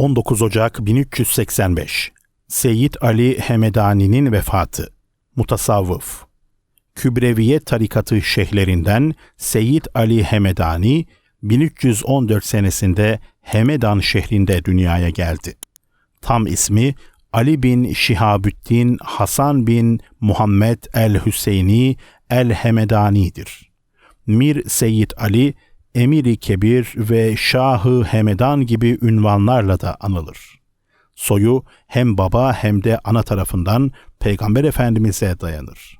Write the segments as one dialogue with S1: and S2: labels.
S1: 19 Ocak 1385 Seyyid Ali Hemedani'nin vefatı Mutasavvıf Kübreviye tarikatı şeyhlerinden Seyyid Ali Hemedani 1314 senesinde Hemedan şehrinde dünyaya geldi. Tam ismi Ali bin Şihabüddin Hasan bin Muhammed el-Hüseyni el-Hemedani'dir. Mir Seyyid Ali, Emiri Kebir ve Şahı Hemedan gibi ünvanlarla da anılır. Soyu hem baba hem de ana tarafından Peygamber Efendimiz'e dayanır.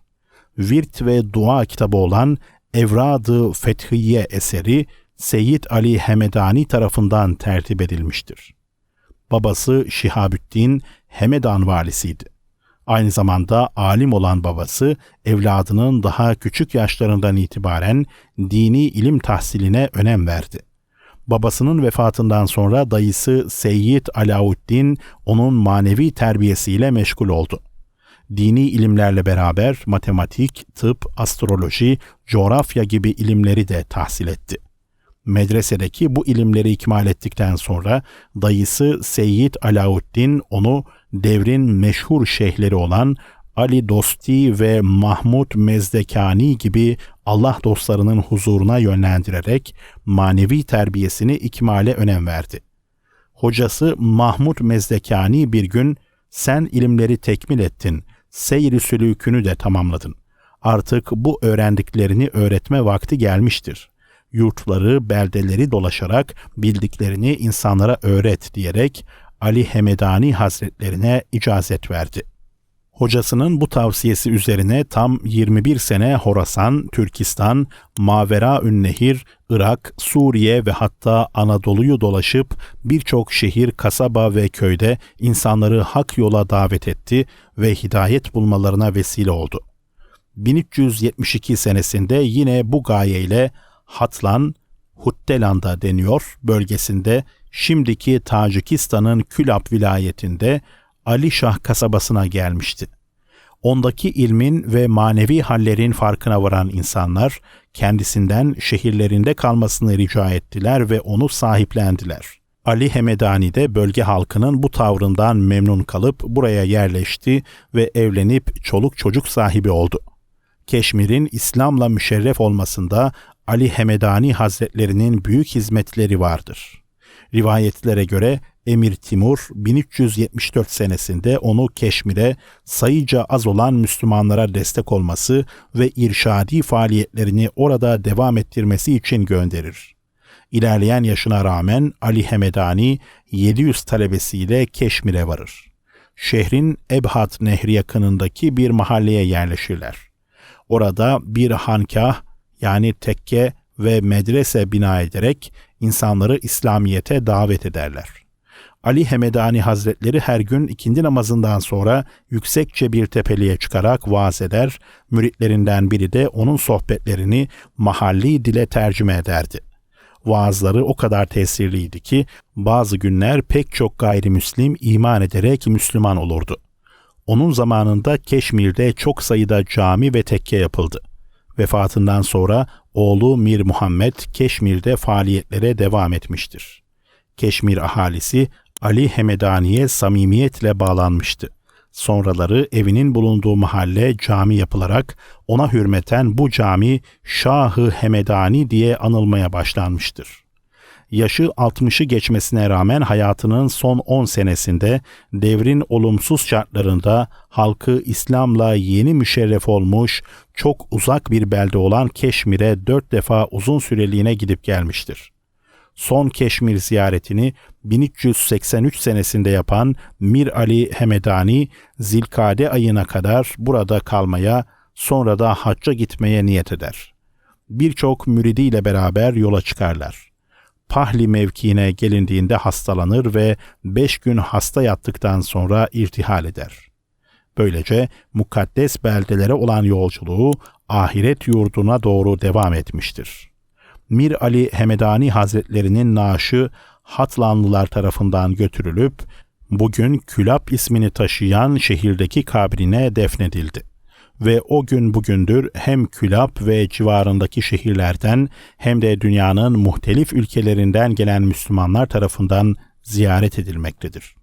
S1: Virt ve dua kitabı olan Evrad-ı Fethiye eseri Seyyid Ali Hemedani tarafından tertip edilmiştir. Babası Şihabüddin Hemedan valisiydi. Aynı zamanda alim olan babası evladının daha küçük yaşlarından itibaren dini ilim tahsiline önem verdi. Babasının vefatından sonra dayısı Seyyid Alauddin onun manevi terbiyesiyle meşgul oldu. Dini ilimlerle beraber matematik, tıp, astroloji, coğrafya gibi ilimleri de tahsil etti. Medresedeki bu ilimleri ikmal ettikten sonra dayısı Seyyid Alauddin onu devrin meşhur şeyhleri olan Ali Dosti ve Mahmud Mezdekani gibi Allah dostlarının huzuruna yönlendirerek manevi terbiyesini ikmale önem verdi. Hocası Mahmud Mezdekani bir gün sen ilimleri tekmil ettin, seyri sülükünü de tamamladın. Artık bu öğrendiklerini öğretme vakti gelmiştir. Yurtları, beldeleri dolaşarak bildiklerini insanlara öğret diyerek Ali Hemedani Hazretlerine icazet verdi. Hocasının bu tavsiyesi üzerine tam 21 sene Horasan, Türkistan, Mavera Ünnehir, Irak, Suriye ve hatta Anadolu'yu dolaşıp birçok şehir, kasaba ve köyde insanları hak yola davet etti ve hidayet bulmalarına vesile oldu. 1372 senesinde yine bu gayeyle Hatlan, Huttelan'da deniyor bölgesinde şimdiki Tacikistan'ın Külap vilayetinde Alişah kasabasına gelmişti. Ondaki ilmin ve manevi hallerin farkına varan insanlar kendisinden şehirlerinde kalmasını rica ettiler ve onu sahiplendiler. Ali Hemedani de bölge halkının bu tavrından memnun kalıp buraya yerleşti ve evlenip çoluk çocuk sahibi oldu. Keşmir'in İslam'la müşerref olmasında Ali Hemedani Hazretlerinin büyük hizmetleri vardır. Rivayetlere göre Emir Timur 1374 senesinde onu Keşmir'e sayıca az olan Müslümanlara destek olması ve irşadi faaliyetlerini orada devam ettirmesi için gönderir. İlerleyen yaşına rağmen Ali Hemedani 700 talebesiyle Keşmir'e varır. Şehrin Ebhat Nehri yakınındaki bir mahalleye yerleşirler. Orada bir hankah yani tekke ve medrese bina ederek insanları İslamiyete davet ederler. Ali Hemedani Hazretleri her gün ikindi namazından sonra yüksekçe bir tepeliğe çıkarak vaaz eder, müritlerinden biri de onun sohbetlerini mahalli dile tercüme ederdi. Vaazları o kadar tesirliydi ki bazı günler pek çok gayrimüslim iman ederek Müslüman olurdu. Onun zamanında Keşmir'de çok sayıda cami ve tekke yapıldı. Vefatından sonra oğlu Mir Muhammed Keşmir'de faaliyetlere devam etmiştir. Keşmir ahalisi Ali Hemedani'ye samimiyetle bağlanmıştı. Sonraları evinin bulunduğu mahalle cami yapılarak ona hürmeten bu cami Şahı Hemedani diye anılmaya başlanmıştır. Yaşı 60'ı geçmesine rağmen hayatının son 10 senesinde devrin olumsuz şartlarında halkı İslam'la yeni müşerref olmuş, çok uzak bir belde olan Keşmir'e dört defa uzun süreliğine gidip gelmiştir son Keşmir ziyaretini 1383 senesinde yapan Mir Ali Hemedani Zilkade ayına kadar burada kalmaya sonra da hacca gitmeye niyet eder. Birçok müridiyle beraber yola çıkarlar. Pahli mevkiine gelindiğinde hastalanır ve beş gün hasta yattıktan sonra irtihal eder. Böylece mukaddes beldelere olan yolculuğu ahiret yurduna doğru devam etmiştir.'' Mir Ali Hemedani Hazretlerinin naaşı Hatlanlılar tarafından götürülüp bugün Külap ismini taşıyan şehirdeki kabrine defnedildi. Ve o gün bugündür hem Külap ve civarındaki şehirlerden hem de dünyanın muhtelif ülkelerinden gelen Müslümanlar tarafından ziyaret edilmektedir.